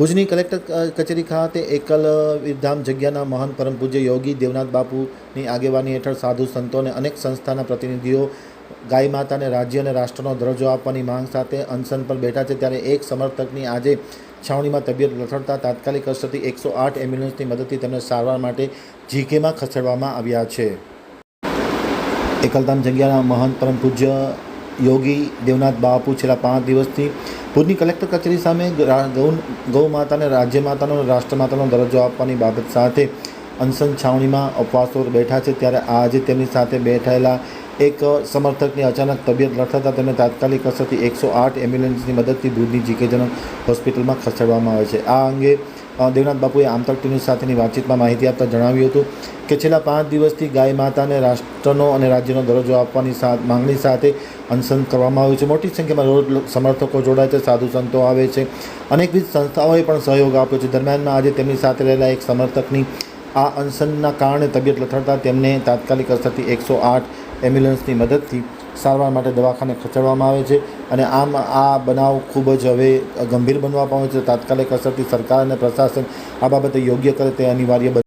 ભુજની કલેક્ટર કચેરી ખાતે એકલ વિધામ જગ્યાના મહાન પરમ પૂજ્ય યોગી દેવનાથ બાપુની આગેવાની હેઠળ સાધુ સંતો અને અનેક સંસ્થાના પ્રતિનિધિઓ, ગાય માતાને રાજ્ય અને રાષ્ટ્રનો દરજ્જો આપવાની માંગ સાથે અનશન પર બેઠા છે. ત્યારે એક સમર્થકની આજે છાવણીમાં તબિયત લથડતા તાત્કાલિક અસરથી એકસો આઠ એમ્બ્યુલન્સની મદદથી તેમને સારવાર માટે જીકેમાં ખસેડવામાં આવ્યા છે. એકલધામ જગ્યાના મહંત પરમ પૂજ્ય યોગી દેવનાથ બાપુ છેલ્લા પાંચ દિવસથી ભુજની કલેક્ટર કચેરી સામે ગૌ ગૌ માતાને રાજ્ય માતાનો રાષ્ટ્ર માતાનો દરજ્જો આપવાની બાબત સાથે અનશન છાવણીમાં અપવાસો બેઠા છે. ત્યારે આજે તેમની સાથે બેઠેલા એક સમર્થકની અચાનક તબિયત લથતા તેમને તાત્કાલિક અસરથી એકસો આઠ એમ્બ્યુલન્સની મદદથી ભુજની જીકેજનક હોસ્પિટલમાં ખસેડવામાં આવે છે. આ અંગે દેવનાથ બાપુએ આમતક ટીવી સાથેની વાતચીતમાં માહિતી આપતા જણાવ્યું હતું કે છેલ્લા પાંચ દિવસથી ગાય માતાને રાષ્ટ્રનો અને રાજ્યનો દરજ્જો આપવાની માંગણી સાથે અનશન કરવામાં આવ્યું છે. મોટી સંખ્યામાં રોજ સમર્થકો જોડાય છે, સાધુ સંતો આવે છે. અનેકવિધ સંસ્થાઓએ પણ સહયોગ આપ્યો છે. દરમિયાનમાં આજે તેમની સાથે રહેલા એક સમર્થકની આ અનશનના કારણે તબિયત લથડતા તેમને તાત્કાલિક અસરથી એકસો આઠ એમ્બ્યુલન્સની મદદથી સારવાર માટે દવાખાને ખસેડવામાં આવે છે અને આમ આ બનાવ ખૂબ જ હવે ગંભીર બનવા પામ્યો છે. તાત્કાલિક અસરથી સરકાર અને પ્રશાસન આ બાબતે યોગ્ય કરે તે અનિવાર્ય